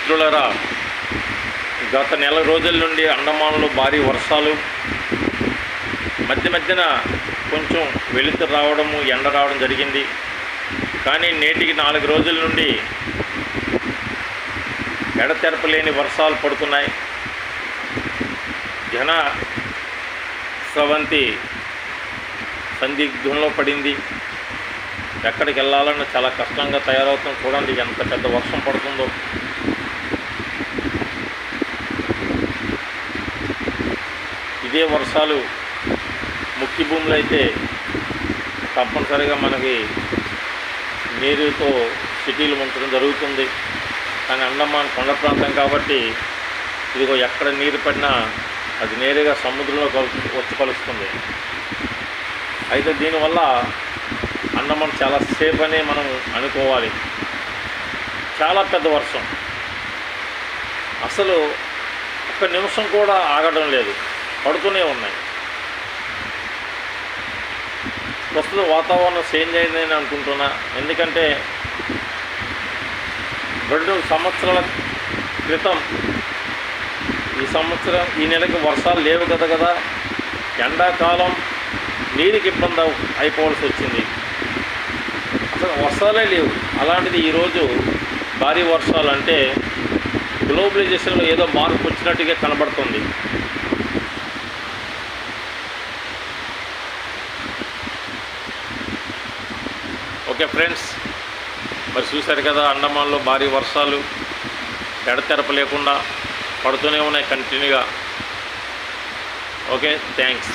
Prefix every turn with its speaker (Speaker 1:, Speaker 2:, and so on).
Speaker 1: మిత్రులరా గత నెల రోజుల నుండి అండమాన్లో భారీ వర్షాలు. మధ్య మధ్యన కొంచెం వెలుతురు రావడము ఎండ రావడం జరిగింది. కానీ నేటికి నాలుగు రోజుల నుండి ఎడతెరపలేని వర్షాలు పడుతున్నాయి. జన స్రవంతి సందిగ్ధంలో పడింది. ఎక్కడికి వెళ్ళాలన్నా చాలా కష్టంగా తయారవుతుంది చూడండి ఎంత పెద్ద వర్షం పడుతుందో. ఇదే వర్షాలు ముఖ్య భూములు అయితే తప్పనిసరిగా మనకి నీరుతో సిటీలు ముంచడం జరుగుతుంది. కానీ అండమాన్ కొండ ప్రాంతం కాబట్టి ఇదిగో ఎక్కడ నీరు పడినా అది నేరుగా సముద్రంలో కలుసు వచ్చి కలుస్తుంది. అయితే దీనివల్ల అండమాన్ చాలా సేఫ్ అనే మనం అనుకోవాలి. చాలా పెద్ద వర్షం. అసలు ఒక్క నిమిషం కూడా ఆగడం లేదు. పడుతూనే ఉన్నాయి. ప్రస్తుతం వాతావరణం చేంజ్ అయిందని అనుకుంటున్నా. ఎందుకంటే రెండు సంవత్సరాల క్రితం ఈ సంవత్సరం ఈ నెలకి వర్షాలు లేవు కదా కదా ఎండాకాలం నీరుకి ఇబ్బంది అయిపోవాల్సి వచ్చింది. అసలు వర్షాలే లేవు. అలాంటిది ఈరోజు భారీ వర్షాలు అంటే గ్లోబలైజేషన్లో ఏదో మార్పు వచ్చినట్టుగా కనబడుతుంది. ఫ్రెండ్స్ మరి చూశారు కదా అండమాన్లో భారీ వర్షాలు ఎడతెరప లేకుండా పడుతూనే ఉన్నాయి కంటిన్యూగా. Okay thanks.